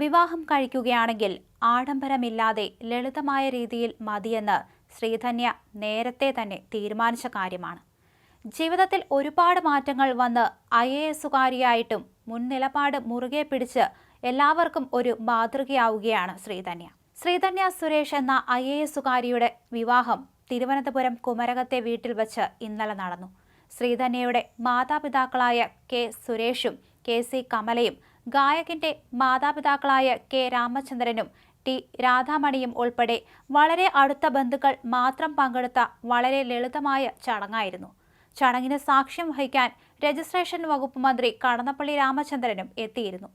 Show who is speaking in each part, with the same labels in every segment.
Speaker 1: വിവാഹം കഴിക്കുകയാണെങ്കിൽ ആഡംബരമില്ലാതെ ലളിതമായ രീതിയിൽ മതിയെന്ന് ശ്രീധന്യ നേരത്തെ തന്നെ തീരുമാനിച്ച കാര്യമാണ്. ജീവിതത്തിൽ ഒരുപാട് മാറ്റങ്ങൾ വന്ന് ഐ എ എസുകാരിയായിട്ടും മുൻനിലപാട് മുറുകെ പിടിച്ച് എല്ലാവർക്കും ഒരു മാതൃകയാവുകയാണ് ശ്രീധന്യ. ശ്രീധന്യ സുരേഷ് എന്ന ഐ എ എസുകാരിയുടെ വിവാഹം തിരുവനന്തപുരം കുമരകത്തെ വീട്ടിൽ വച്ച് ഇന്നലെ നടന്നു. ശ്രീധന്യയുടെ മാതാപിതാക്കളായ കെ സുരേഷും കെ സി കമലയും ഗായകന്റെ മാതാപിതാക്കളായ കെ രാമചന്ദ്രനും ടി രാധാമണിയും ഉൾപ്പെടെ വളരെ അടുത്ത ബന്ധുക്കൾ മാത്രം പങ്കെടുത്ത വളരെ ലളിതമായ ചടങ്ങായിരുന്നു. ചടങ്ങിന് സാക്ഷ്യം വഹിക്കാൻ രജിസ്ട്രേഷൻ വകുപ്പ് മന്ത്രി കടന്നപ്പള്ളി രാമചന്ദ്രനും എത്തിയിരുന്നു.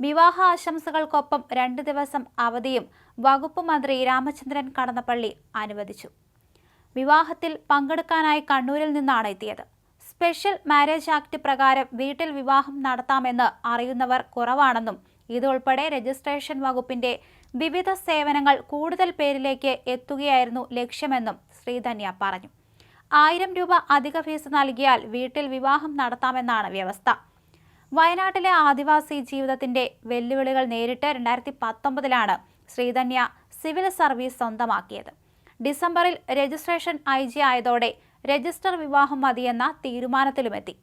Speaker 1: വിവാഹ ആശംസകൾക്കൊപ്പം രണ്ട് ദിവസം അവധിയും വകുപ്പ് മന്ത്രി രാമചന്ദ്രൻ കടന്നപ്പള്ളി അനുവദിച്ചു. വിവാഹത്തിൽ പങ്കെടുക്കാനായി കണ്ണൂരിൽ നിന്നാണ് എത്തിയത്. സ്പെഷ്യൽ മാരേജ് ആക്ട് പ്രകാരം വീട്ടിൽ വിവാഹം നടത്താമെന്ന് അറിയുന്നവർ കുറവാണെന്നും ഇതുൾപ്പെടെ രജിസ്ട്രേഷൻ വകുപ്പിന്റെ വിവിധ സേവനങ്ങൾ കൂടുതൽ പേരിലേക്ക് എത്തുകയായിരുന്നു ലക്ഷ്യമെന്നും ശ്രീധന്യ പറഞ്ഞു. ആയിരം രൂപ അധിക ഫീസ് നൽകിയാൽ വീട്ടിൽ വിവാഹം നടത്താമെന്നാണ് വ്യവസ്ഥ. വയനാട്ടിലെ ആദിവാസി ജീവിതത്തിന്റെ വെല്ലുവിളികൾ നേരിട്ട് രണ്ടായിരത്തി പത്തൊമ്പതിലാണ് ശ്രീധന്യ സിവിൽ സർവീസ് സ്വന്തമാക്കിയത്. ഡിസംബറിൽ രജിസ്ട്രേഷൻ ഐ ആയതോടെ രജിസ്റ്റർ വിവാഹം മതിയെന്ന തീരുമാനത്തിലുമെത്തി.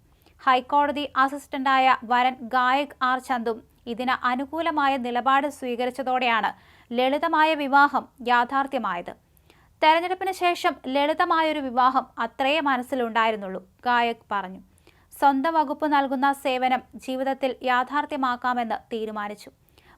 Speaker 1: ഹൈക്കോടതി അസിസ്റ്റന്റായ വരൻ ഗായക് ആർ ചന്ദും ഇതിന് അനുകൂലമായ നിലപാട് സ്വീകരിച്ചതോടെയാണ് ലളിതമായ വിവാഹം യാഥാർത്ഥ്യമായത്. തെരഞ്ഞെടുപ്പിന് ശേഷം ലളിതമായൊരു വിവാഹം അത്രയേ മനസ്സിലുണ്ടായിരുന്നുള്ളൂ ഗായക് പറഞ്ഞു. സ്വന്തം വകുപ്പ് നൽകുന്ന സേവനം ജീവിതത്തിൽ യാഥാർത്ഥ്യമാക്കാമെന്ന് തീരുമാനിച്ചു.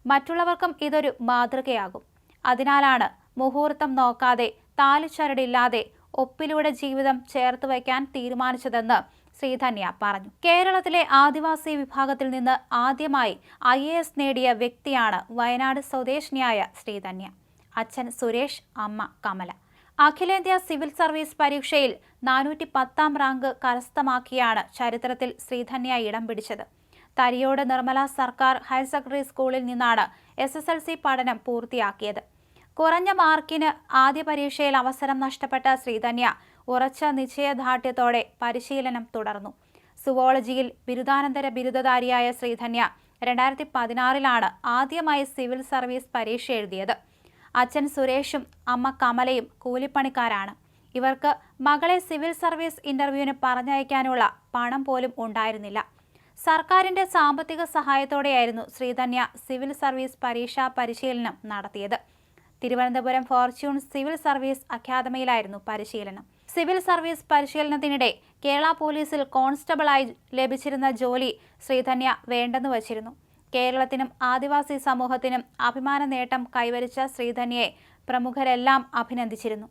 Speaker 1: മറ്റുള്ളവർക്കും ഇതൊരു മാതൃകയാകും. അതിനാലാണ് മുഹൂർത്തം നോക്കാതെ താലിച്ചരടില്ലാതെ ഒപ്പിലൂടെ ജീവിതം ചേർത്ത് വയ്ക്കാൻ തീരുമാനിച്ചതെന്ന് ശ്രീധന്യ പറഞ്ഞു. കേരളത്തിലെ ആദിവാസി വിഭാഗത്തിൽ നിന്ന് ആദ്യമായി ഐ എ എസ് നേടിയ വ്യക്തിയാണ് വയനാട് സ്വദേശിനിയായ ശ്രീധന്യ അച്ഛൻ സുരേഷ് അമ്മ കമല. അഖിലേന്ത്യാ സിവിൽ സർവീസ് പരീക്ഷയിൽ നാനൂറ്റി പത്താം റാങ്ക് കരസ്ഥമാക്കിയാണ് ചരിത്രത്തിൽ ശ്രീധന്യ ഇടം പിടിച്ചത്. തരിയോട് നിർമ്മല സർക്കാർ ഹയർ സെക്കൻഡറി സ്കൂളിൽ നിന്നാണ് എസ് പഠനം പൂർത്തിയാക്കിയത്. കുറഞ്ഞ മാർക്കിന് ആദ്യ പരീക്ഷയിൽ അവസരം നഷ്ടപ്പെട്ട ശ്രീധന്യ ഉറച്ച നിശ്ചയദാർഢ്യത്തോടെ പരിശീലനം തുടർന്നു. സുവോളജിയിൽ ബിരുദാനന്തര ബിരുദധാരിയായ ശ്രീധന്യ രണ്ടായിരത്തി പതിനാറിലാണ് ആദ്യമായി സിവിൽ സർവീസ് പരീക്ഷ എഴുതിയത്. അച്ഛൻ സുരേഷും അമ്മ കമലയും കൂലിപ്പണിക്കാരാണ്. ഇവർക്ക് മകളെ സിവിൽ സർവീസ് ഇന്റർവ്യൂവിന് പറഞ്ഞയക്കാനുള്ള പണം പോലും ഉണ്ടായിരുന്നില്ല. സർക്കാരിന്റെ സാമ്പത്തിക സഹായത്തോടെയായിരുന്നു ശ്രീധന്യ സിവിൽ സർവീസ് പരീക്ഷാ പരിശീലനം നടത്തിയത്. തിരുവനന്തപുരം ഫോർച്യൂൺ സിവിൽ സർവീസ് അക്കാദമിയിലായിരുന്നു പരിശീലനം. സിവിൽ സർവീസ് പരിശീലനത്തിനിടെ കേരള പോലീസിൽ കോൺസ്റ്റബിളായി ലഭിച്ചിരുന്ന ജോലി ശ്രീധന്യ വേണ്ടെന്ന് വച്ചിരുന്നു. കേരളത്തിനും ആദിവാസി സമൂഹത്തിനും അഭിമാന നേട്ടം കൈവരിച്ച ശ്രീധന്യയെ പ്രമുഖരെല്ലാം അഭിനന്ദിച്ചിരുന്നു.